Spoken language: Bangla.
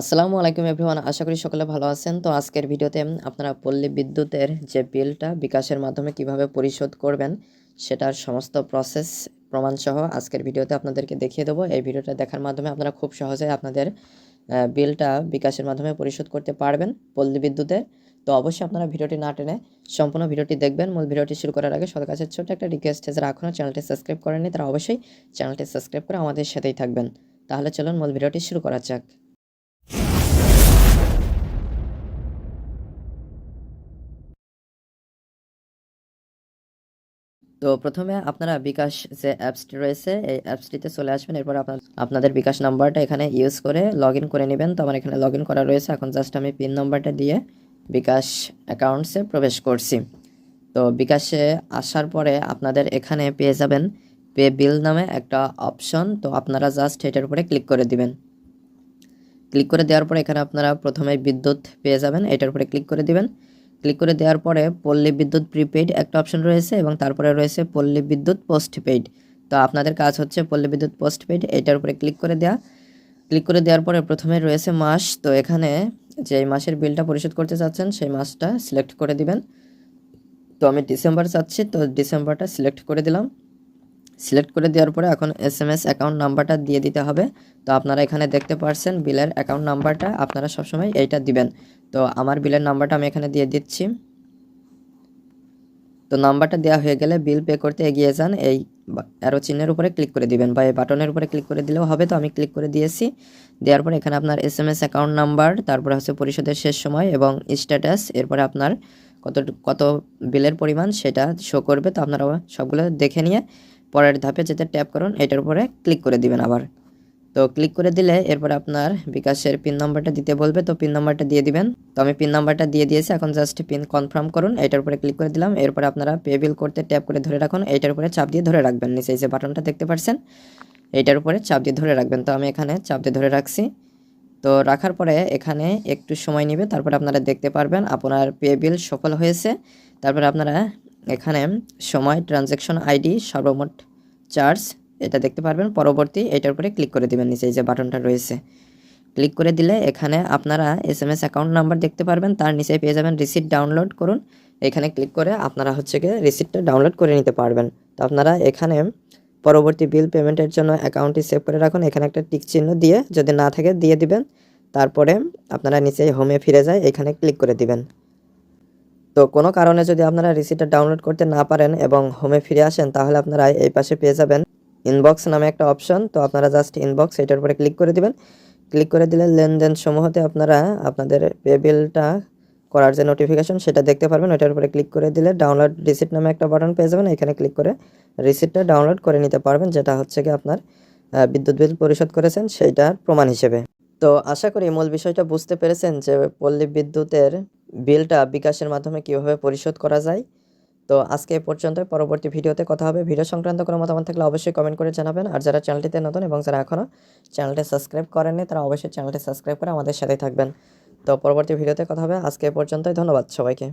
আসসালামু আলাইকুম এভরিওয়ান, আশা করি সকলে ভালো আছেন। তো আজকের ভিডিওতে আপনারা পল্লী বিদ্যুতের যে বিলটা বিকাশের মাধ্যমে কীভাবে পরিশোধ করবেন সেটার সমস্ত প্রসেস, প্রমাণসহ আজকের ভিডিওতে আপনাদেরকে দেখিয়ে দেবো। এই ভিডিওটা দেখার মাধ্যমে আপনারা খুব সহজে আপনাদের বিলটা বিকাশের মাধ্যমে পরিশোধ করতে পারবেন পল্লী বিদ্যুতের তো অবশ্যই আপনারা ভিডিওটি না টেনে সম্পূর্ণ ভিডিওটি দেখবেন। মূল ভিডিওটি শুরু করার আগে সবার কাছে ছোট্ট একটা রিকোয়েস্ট যারা এখনও চ্যানেলটি সাবস্ক্রাইব করেননি, তারা অবশ্যই চ্যানেলটি সাবস্ক্রাইব করে আমাদের সাথেই থাকবেন। তাহলে চলুন মূল ভিডিওটি শুরু করা যাক। তো প্রথমে আপনারা বিকাশ যে অ্যাপসটি রয়েছে, এই অ্যাপসটিতে চলে আসবেন। এরপর আপনার, আপনাদের বিকাশ নাম্বারটা এখানে ইউজ করে লগ করে নেবেন। তো আমার এখানে লগ করা রয়েছে। এখন জাস্ট আমি পিন নাম্বারটা দিয়ে বিকাশ অ্যাকাউন্টসে প্রবেশ করছি। তো বিকাশে আসার পরে আপনাদের এখানে পেয়ে যাবেন পে বিল নামে একটা অপশন তো আপনারা জাস্ট এটার উপরে ক্লিক করে দিবেন। ক্লিক করে দেওয়ার পরে এখানে আপনারা প্রথমে বিদ্যুৎ পেয়ে যাবেন। এটার উপরে ক্লিক করে দিবেন। ক্লিক করে দেওয়ার পরে পল্লী বিদ্যুৎ প্রিপেইড একটা অপশন রয়েছে এবং তারপরে রয়েছে পল্লী বিদ্যুৎ পোস্টপেইড। তো আপনাদের কাজ হচ্ছে পল্লী বিদ্যুৎ পোস্টপেইড, এটার উপরে ক্লিক করে দেওয়া ক্লিক করে দেওয়ার পরে প্রথমে রয়েছে মাস। তো এখানে যে মাসের বিলটা পরিশোধ করতে চাচ্ছেন, সেই মাসটা সিলেক্ট করে দিবেন। তো আমি ডিসেম্বর চাচ্ছি, তো ডিসেম্বরটা সিলেক্ট করে দিলাম। সিলেক্ট করে দেওয়ার পরে এখন এস এম এস অ্যাকাউন্ট নাম্বারটা দিয়ে দিতে হবে। তো আপনারা এখানে দেখতে পারছেন বিলের অ্যাকাউন্ট নাম্বারটা, আপনারা সবসময় এইটা দিবেন। তো আমার বিলের নাম্বারটা আমি এখানে দিয়ে দিচ্ছি। তো নাম্বারটা দেওয়া হয়ে গেলে বিল পে করতে এগিয়ে যান, এই অ্যারো চিহ্নের উপরে ক্লিক করে দিবেন বা এই বাটনের উপরে ক্লিক করে দিলেও হবে। তো আমি ক্লিক করে দিয়েছি। দেওয়ার পরে এখানে আপনার S M S account number, তারপরে হচ্ছে পরিশোধের শেষ সময় এবং স্ট্যাটাস, এরপরে আপনার কত কত বিলের পরিমাণ সেটা শো করবে। তো আপনারা সবগুলো দেখে নিয়ে পরের ধাপে যেতে ট্যাপ করুন, এটার উপরে ক্লিক করে দিবেন আবার। তো ক্লিক করে দিলে এরপর আপনার বিকাশের পিন নাম্বারটা দিতে বলবে, তো পিন নাম্বারটা দিয়ে দিবেন। তো আমি পিন নাম্বারটা দিয়ে দিয়েছি, এখন জাস্ট পিন কনফার্ম করুন, এটার উপরে ক্লিক করে দিলাম। এরপর আপনারা পে বিল করতে ট্যাপ করে ধরে রাখুন, এটার উপরে চাপ দিয়ে ধরে রাখবেন, নিচে যে বাটনটা দেখতে পাচ্ছেন এইটার উপরে চাপ দিয়ে ধরে রাখবেন। তো আমি এখানে চাপ দিয়ে ধরে রাখছি। তো রাখার পরে এখানে একটু সময় নেবে, তারপরে আপনারা দেখতে পারবেন, আপনার পে বিল সফল হয়েছে। তারপরে আপনারা এখানে সময় ট্রানজ্যাকশন আইডি সর্বমোট চার্জ এটা দেখতে পারবেন। পরবর্তী এটার উপরে ক্লিক করে দিবেন নিচে যে বাটনটা রয়েছে। ক্লিক করে দিলে এখানে আপনারা S M S account number দেখতে পারবেন, তার নিচে পেয়ে যাবেন রিসিট ডাউনলোড করুন। এখানে ক্লিক করে আপনারা হচ্ছে গিয়ে রিসিটটা ডাউনলোড করে নিতে পারবেন। তো আপনারা এখানে পরবর্তী বিল পেমেন্টের জন্য অ্যাকাউন্টটি সেভ করে রাখুন। এখানে একটা টিক চিহ্ন দিয়ে যদি না থাকে, দিয়ে দিবেন। তারপরে আপনারা নিচে হোমে ফিরে যায়, এখানে ক্লিক করে দিবেন। তো কোনো কারণে যদি আপনারা রিসিটটা ডাউনলোড করতে না পারেন এবং হোমে ফিরে আসেন, তাহলে আপনারা এই পাশে পেয়ে যাবেন ইনবক্স নামে একটা অপশন তো আপনারা জাস্ট ইনবক্স এটার উপরে ক্লিক করে দিবেন। ক্লিক করে দিলে লেনদেন সমূহতে আপনারা আপনাদের পে বিলটা করার যে নোটিফিকেশন সেটা দেখতে পারবেন। ওটার উপরে ক্লিক করে দিলে ডাউনলোড রিসিট নামে একটা বাটন পেয়ে যাবেন। এখানে ক্লিক করে রিসিটটা ডাউনলোড করে নিতে পারবেন, যেটা হচ্ছে কি আপনার বিদ্যুৎ বিল পরিশোধ করেছেন সেইটার প্রমাণ হিসেবে। তো আশা করি মূল বিষয়টা বুঝতে পেরেছেন যে পল্লী বিদ্যুতের বিলটা বিকাশের মাধ্যমে কীভাবে পরিশোধ করা যায়? তো আজকে এ পর্যন্ত পরবর্তী ভিডিওতে কথা হবে। ভিডিও সংক্রান্ত কোনো মতামত থাকলে অবশ্যই কমেন্ট করে জানাবেন। আর যারা চ্যানেলটিতে নতুন এবং যারা এখনও চ্যানেলটি সাবস্ক্রাইব করেননি, তারা অবশ্যই চ্যানেলটি সাবস্ক্রাইব করে আমাদের সাথে থাকবেন। তো পরবর্তী ভিডিওতে কথা হবে। আজকে এ পর্যন্তই। ধন্যবাদ সবাইকে।